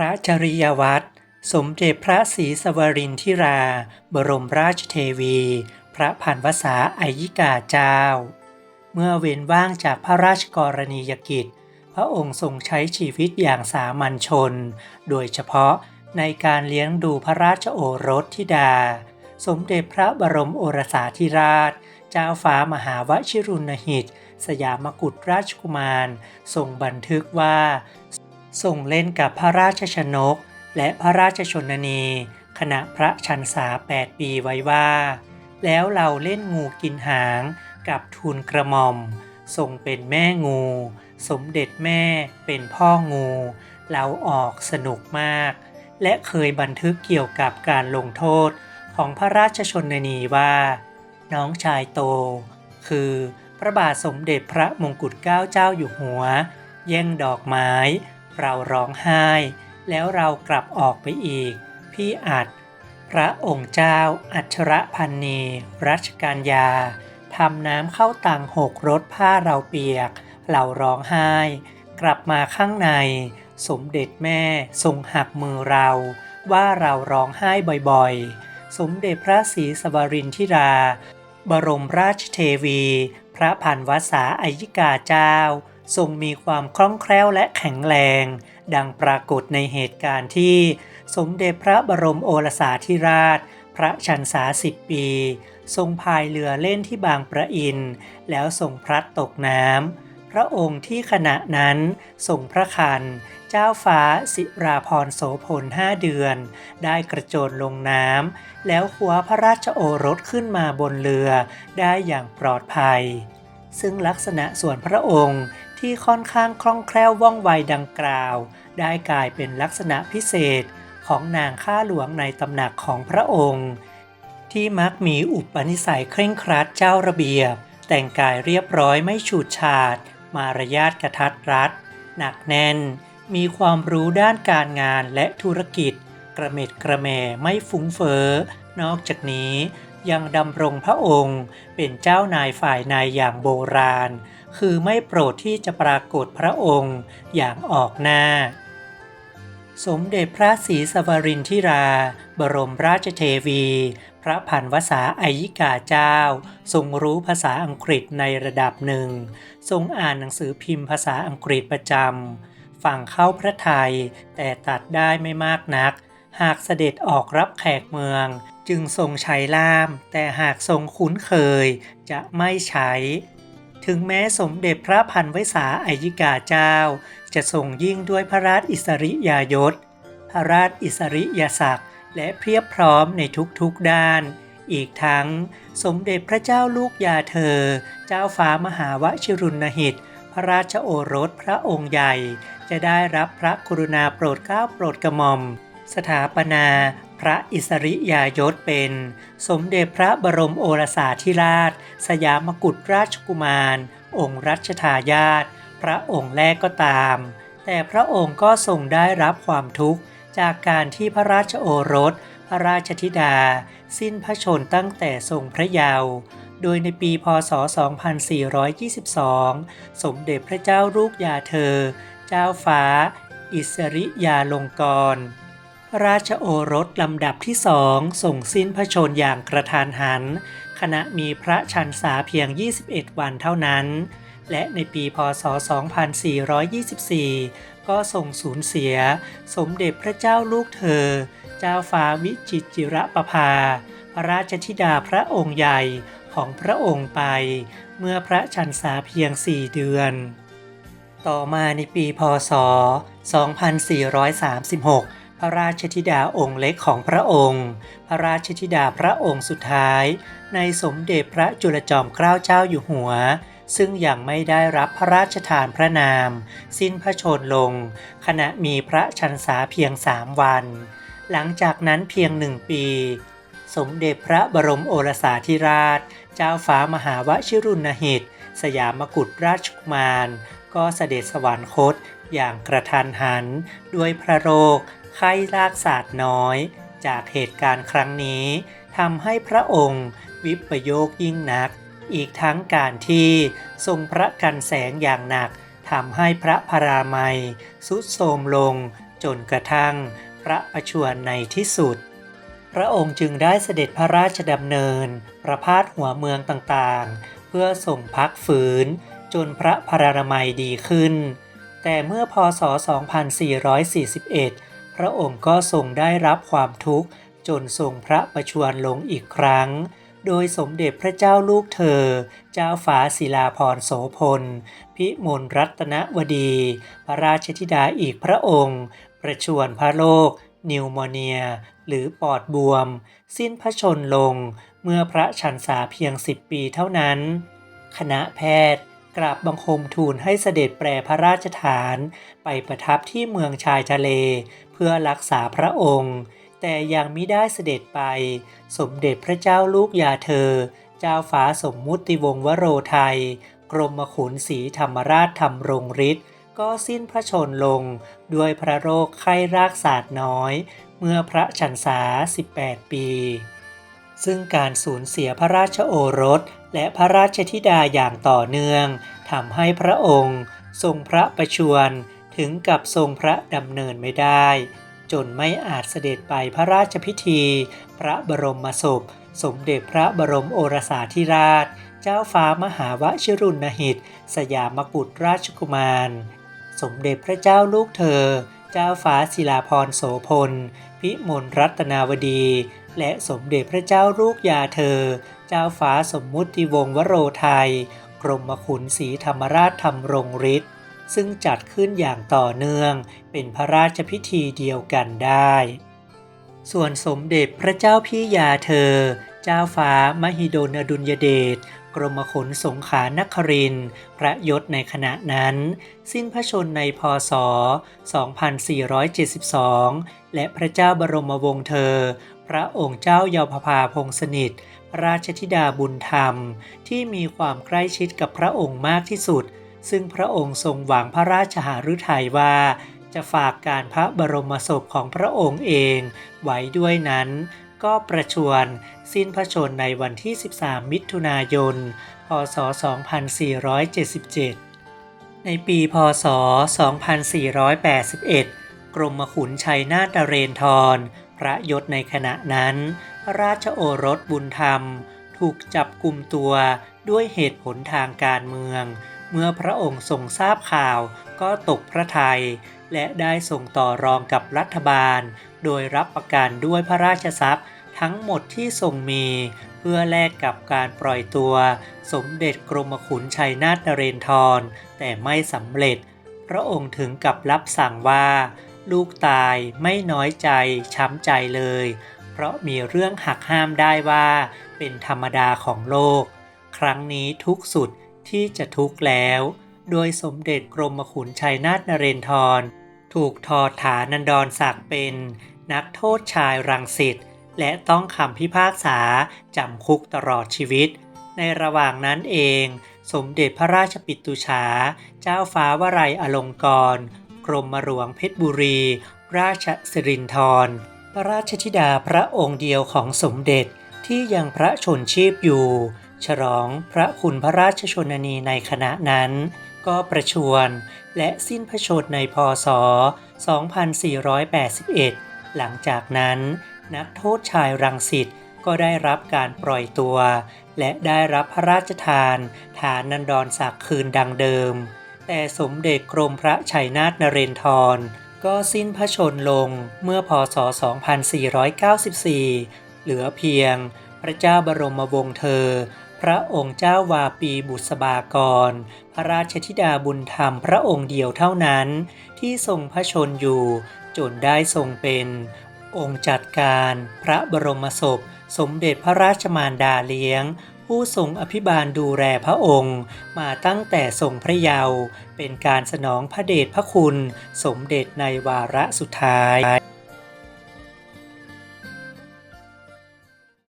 ระจริยวัตรสมเด็จพระศรีสวรินทิรา บรมราชเทวี พระพันวษาอายิกาเจ้า เมื่อเว้นว่างจากพระราชกรณียกิจ พระองค์ทรงใช้ชีวิตอย่างสามัญชน โดยเฉพาะในการเลี้ยงดูพระราชโอรสธิดา สมเด็จพระบรมโอรสาธิราช เจ้าฟ้ามหาวชิรุณหิต สยามกุฎราชกุมารทรงบันทึกว่า ทรงเล่นกับพระราชชนก และพระราชชนนี ขณะพระชันษา8ปีไว้ว่า แล้วเราเล่นงูกินหางกับทูลกระหม่อมทรงเป็นแม่งู สมเด็จแม่เป็นพ่องู เราออกสนุกมาก และเคยบันทึกเกี่ยวกับการลงโทษของพระราชชนนีว่า น้องชายโต คือพระบาทสมเด็จพระมงกุฎเกล้าเจ้าอยู่หัว แย่งดอกไม้ เราร้องไห้ แล้วเรากลับออกไปอีก พี่อัด พระองค์เจ้า อัชรพันนีรัชกาลยาทำน้ำเข้าตังหกรถผ้าเราเปียก เราร้องไห้ กลับมาข้างใน สมเด็จแม่ทรงหักมือเรา ว่าเราร้องไห้บ่อยๆ สมเด็จพระศรีสวรินทิรา บรมราชเทวี พระพันวษาอายิกาเจ้า ทรงมีความคล่องแคล่วและแข็งแรง ดังปรากฏในเหตุการณ์ที่ สมเด็จพระบรมโอรสาธิราช พระชันษาสิบปี ทรงพายเรือเล่นที่บางประอิน แล้วทรงพลัดตกน้ำพระองค์ที่ขณะนั้นทรงพระคัน เจ้าฟ้าสิราพรโสพลห้าเดือน ได้กระโจนลงน้ำแล้วคว้าพระราชโอรสขึ้นมาบนเรือได้อย่างปลอดภัยซึ่งลักษณะส่วนพระองค์ ที่ค่อนข้างคล่องแคล่วว่องไวดังกล่าว ได้กลายเป็นลักษณะพิเศษของนางข้าหลวงในตำหนักของพระองค์ ที่มักมีอุปนิสัยเคร่งครัดเจ้าระเบียบ แต่งกายเรียบร้อยไม่ฉูดฉาด มารยาทกระทัดรัด หนักแน่น มีความรู้ด้านการงานและธุรกิจ กระเม็ดกระแมไม่ฟุ้งเฟ้อนอกจากนี้ ยังดำรงพระองค์เป็นเจ้านายฝ่ายในอย่างโบราณ คือไม่โปรดที่จะปรากฏพระองค์อย่างออกหน้า สมเด็จพระศรีสวรินทิรา บรมราชเทวี พระพันวษาอายิกาเจ้า ทรงรู้ภาษาอังกฤษในระดับหนึ่ง ทรงอ่านหนังสือพิมพ์ภาษาอังกฤษประจำฟังเข้าพระไทยแต่ตัดได้ไม่มากนัก หากเสด็จออกรับแขกเมือง จึงทรงใช้ล่าม แต่หากทรงคุ้นเคยจะไม่ใช้ ถึงแม้สมเด็จพระพันวษาอายิกาเจ้า จะทรงยิ่งด้วยพระราชอิสริยยศ พระราชอิสริยศักดิ์และเพียบพร้อมในทุกๆด้าน อีกทั้งสมเด็จพระเจ้าลูกยาเธอ เจ้าฟ้ามหาวชิรุณหิต พระราชโอรสพระองค์ใหญ่ จะได้รับพระกรุณาโปรดเกล้าโปรดกระหม่อม สถาปนา พระอิสริยายศเป็น สมเด็จพระบรมโอรสาธิราช สยามกุฎราชกุมาร องค์รัชทายาทพระองค์แรกก็ตาม แต่พระองค์ก็ทรงได้รับความทุกข์จากการที่พระราชโอรส พระราชธิดา สิ้นพระชนตั้งแต่ทรงพระเยาว์โดยในปีพศ 2422 สมเด็จพระเจ้าลูกยาเธอ เจ้าฟ้า อิสริยาลงกร ราชโอรสลำดับที่สองส่งสิ้นพระชนอย่างกระทานหัน ขณะมีพระชันษาเพียง 21 วันเท่านั้น และในปีพศ 2424 ก็ส่งสูญเสีย สมเด็จพระเจ้าลูกเธอ เจ้าฟ้าวิจิตรจิรประภา พระราชธิดาพระองค์ใหญ่ของพระองค์ไป เมื่อพระชันษาเพียง4เดือน ต่อมาในปีพศ 2436 พระราชธิดาองค์เล็กของพระองค์ พระราชธิดาพระองค์สุดท้าย ในสมเด็จพระจุลจอมเกล้าเจ้าอยู่หัว ซึ่งยังไม่ได้รับพระราชทานพระนาม สิ้นพระชนลง ขณะมีพระชันษาเพียงสามวัน หลังจากนั้นเพียงหนึ่งปี สมเด็จพระบรมโอรสาธิราช เจ้าฟ้ามหาวชิรุณหิต สยามกุฎราชกุมาร ก็เสด็จสวรรคตอย่างกระทันหันด้วยพระโรค ไข้ลากศาสตร์น้อย จากเหตุการณ์ครั้งนี้ทำให้พระองค์วิปโยคยิ่งนัก อีกทั้งการที่ทรงพระกันแสงอย่างหนักทำให้พระพรามัยสุดโทรมลงจนกระทั่งพระประชวรในที่สุด พระองค์จึงได้เสด็จพระราชดำเนิน ประพาสหัวเมืองต่างๆ เพื่อส่งพักฝืน จนพระพรานามัยดีขึ้น แต่เมื่อพศ 2441 ระองค์ก็ทรงได้รับความทุกข์จนทรงพระประชวรลงอีกครั้ง โดยสมเด็จพระเจ้าลูกเธอ เจ้าฟ้าศิลาพรโสพล พิมลรัตนวดี พระราชธิดาอีกพระองค์ ประชวรพระโรคนิวโมเนีย หรือปอดบวม สิ้นพระชนลง เมื่อพระชันษาเพียงสิบปีเท่านั้น คณะแพทย์ กราบบังคมทูลให้เสด็จแปรพระราชฐาน ไปประทับที่เมืองชายทะเล เพื่อรักษาพระองค์ แต่ยังมิได้เสด็จไป สมเด็จพระเจ้าลูกยาเธอ เจ้าฟ้าสมมุติวงศ์วโรไทย กรมขุนศรีธรรมราชธรรมรงฤทธิ์ก็สิ้นพระชนลงด้วยพระโรคไข้รากศาสตร์น้อย เมื่อพระชันษา 18 ปี ซึ่งการสูญเสียพระราชโอรส และพระราชธิดาอย่างต่อเนื่องทำให้พระองค์ ทรงพระประชวรถึงกับทรงพระดำเนินไม่ได้ จนไม่อาจเสด็จไปพระราชพิธี พระบรมศพ สมเด็จพระบรมโอรสาธิราช เจ้าฟ้ามหาวชิรุณหิต สยามกุฎราชกุมาร สมเด็จพระเจ้าลูกเธอ เจ้าฟ้าศิลาพรโสพล พิมลรัตนาวดี และสมเด็จพระเจ้าลูกยาเธอ เจ้าฟ้าสมมุติวงศ์วโรไทย กรมขุนศรีธรรมราชธรรมรงฤทธิ์ซึ่งจัดขึ้นอย่างต่อเนื่องเป็นพระราชพิธีเดียวกันได้ ส่วนสมเด็จพระเจ้าพี่ยาเธอ เจ้าฟ้ามหิดลอดุลยเดชกรมขนสงขานครินทร์พระยศในขณะนั้น สิ้นพระชนในพศ 2472 และพระเจ้าบรมวงศ์เธอ พระองค์เจ้าเยาวภาพงสนิท พระราชธิดาบุญธรรม ที่มีความใกล้ชิดกับพระองค์มากที่สุด ซึ่งพระองค์ทรงหวังพระราชหฤทัยว่า จะฝากการพระบรมศพของพระองค์เองไว้ด้วยนั้น ก็ประชวรสิ้นพระชนในวันที่ 13 มิถุนายน พศ 2477ในปีพศ 2481 กรมขุนชัยนาทเรนทร พระยศในขณะนั้นพระราชโอรสบุญธรรม ถูกจับกลุ่มตัวด้วยเหตุผลทางการเมือง เมื่อพระองค์ทรงทราบข่าวก็ตกพระทัยและได้ส่งต่อรองกับรัฐบาล โดยรับประกันด้วยพระราชทรัพย์ทั้งหมดที่ทรงมี เพื่อแลกกับการปล่อยตัว สมเด็จกรมขุนชัยนาทนเรนทร แต่ไม่สำเร็จ พระองค์ถึงกับรับสั่งว่า ลูกตายไม่น้อยใจช้ำใจเลย เพราะมีเรื่องหักห้ามได้ว่า เป็นธรรมดาของโลก ครั้งนี้ทุกสุดที่จะทุกข์แล้ว โดยสมเด็จกรมขุนชัยนาทนเรนทร ถูกทอฐานันดรศักดิ์เป็น นักโทษชายรังสิตและต้องคำพิพากษาจำคุกตลอดชีวิต ในระหว่างนั้นเอง สมเด็จพระราชปิตุฉา เจ้าฟ้าวรัยอลงกรณ กรมหลวงเพชรบุรี ราชสิรินธรพระราชธิดาพระองค์เดียวของสมเด็จที่ยังพระชนชีพอยู่ ฉลองพระคุณพระราชชนนีในขณะนั้น ก็ประชวรและสิ้นพระชนในพศ 2481 หลังจากนั้น นักโทษชายรังสิตก็ได้รับการปล่อยตัว และได้รับพระราชทาน ฐานนันดรศักดิ์คืนดังเดิม แต่สมเด็จกรมพระชัยนาทนเรนทร ก็สิ้นพระชนลงเมื่อพศ 2494 เหลือเพียงพระเจ้าบรมวงศ์เธอ พระองค์เจ้าวาปีบุษบากร พระราชธิดาบุญธรรมพระองค์เดียวเท่านั้น ที่ทรงพระชนอยู่จนได้ทรงเป็น องค์จัดการพระบรมศพ สมเด็จพระราชมารดาเลี้ยง ผู้ทรงอภิบาลดูแลพระองค์ มาตั้งแต่ทรงพระเยาว์เป็นการสนองพระเดชพระคุณ สมเด็จในวาระสุดท้าย